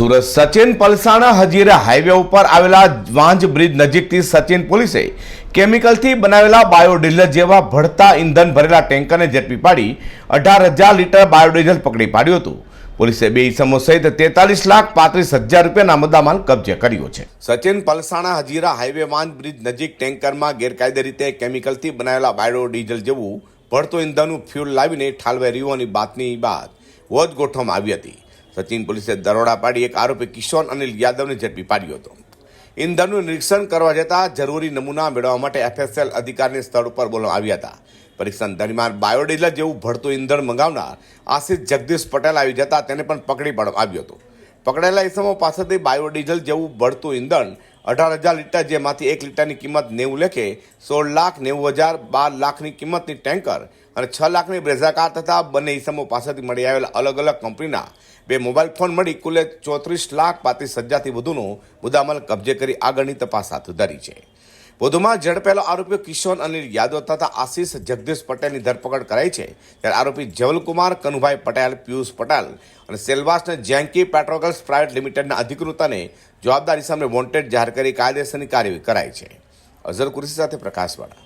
Surat Sachin Palsana Hazira highway ઉપર આવેલા Vanz bridge નજીકથી સચિન પોલીસે કેમિકલથી બનાવેલા બાયોડીઝલ જેવા ભળતા ઇંધન ભરેલા ટેન્કરને ઝડપી પાડી અઢાર હજાર લીટર બાયોડીઝલ પકડી પાડ્યું હતું. પોલીસે બે ઇસમો સહિત તેતાલીસ લાખ પાંત્રીસ હજાર રૂપિયાના મુદ્દામાલ કબજે કર્યો છે. સચિન પલસાણા હજીરા હાઈવે વાંજ બ્રિજ નજીક ટેન્કરમાં ગેરકાયદે રીતે કેમિકલથી બનાવેલા બાયોડીઝલ જેવું ભળતું ઇંધણનું ફ્યુલ લાવીને ઠાલવાઈ રહ્યું બાતની બાદ વોચ ગોઠવવામાં આવી હતી. સચિન પોલીસે દરોડા પાડી એક આરોપી કિશોર અનિલ યાદવને ઝડપી પાડ્યો હતો. ઇંધણનું નિરીક્ષણ કરવા જતાં જરૂરી નમૂના મેળવવા માટે એફએસએલ અધિકારીને સ્થળ ઉપર બોલવામાં આવ્યા હતા. પરીક્ષણ દરમિયાન બાયોડીઝલ જેવું ભળતું ઇંધણ મંગાવનાર આશિષ જગદીશ પટેલ આવી જતા તેને પણ પકડી પાડવામાં આવ્યો હતો. પકડેલા ઇસમો પાસેથી બાયોડીઝલ જેવું ભળતું ઇંધણ અઢાર હજાર લીટર જેમાંથી એક લીટરની કિંમત નેવું લેખે, સોળ લાખ નેવું હજાર બાર લાખની કિંમતની ટેન્કર અને છ લાખની બ્રેઝાકાર તથા બંને ઇસમો પાસેથી મળી આવેલા અલગ અલગ કંપનીના બે મોબાઈલ ફોન મળી કુલે ચોત્રીસ લાખ પાંત્રીસ હજારથી વધુનો મુદ્દામાલ કબજે કરી આગળની તપાસ હાથ ધરી છે. વધુમાં ઝડપેલો આરોપીઓ કિશોર અનિલ યાદવ તથા આશીષ જગદીશ પટેલની ધરપકડ કરાઈ છે. ત્યારે આરોપી જવલકુમાર, કનુભાઈ પટેલ, પિયુષ પટેલ અને સેલવાસને જેન્કી પેટ્રોગલ્સ પ્રાઇવેટ લિમિટેડના અધિકૃતાને જવાબદારી સામે વોન્ટેડ જાહેર કરી કાયદેસરની કાર્યવાહી કરાઈ છે. અઝર કુરશી સાથે પ્રકાશવાળા.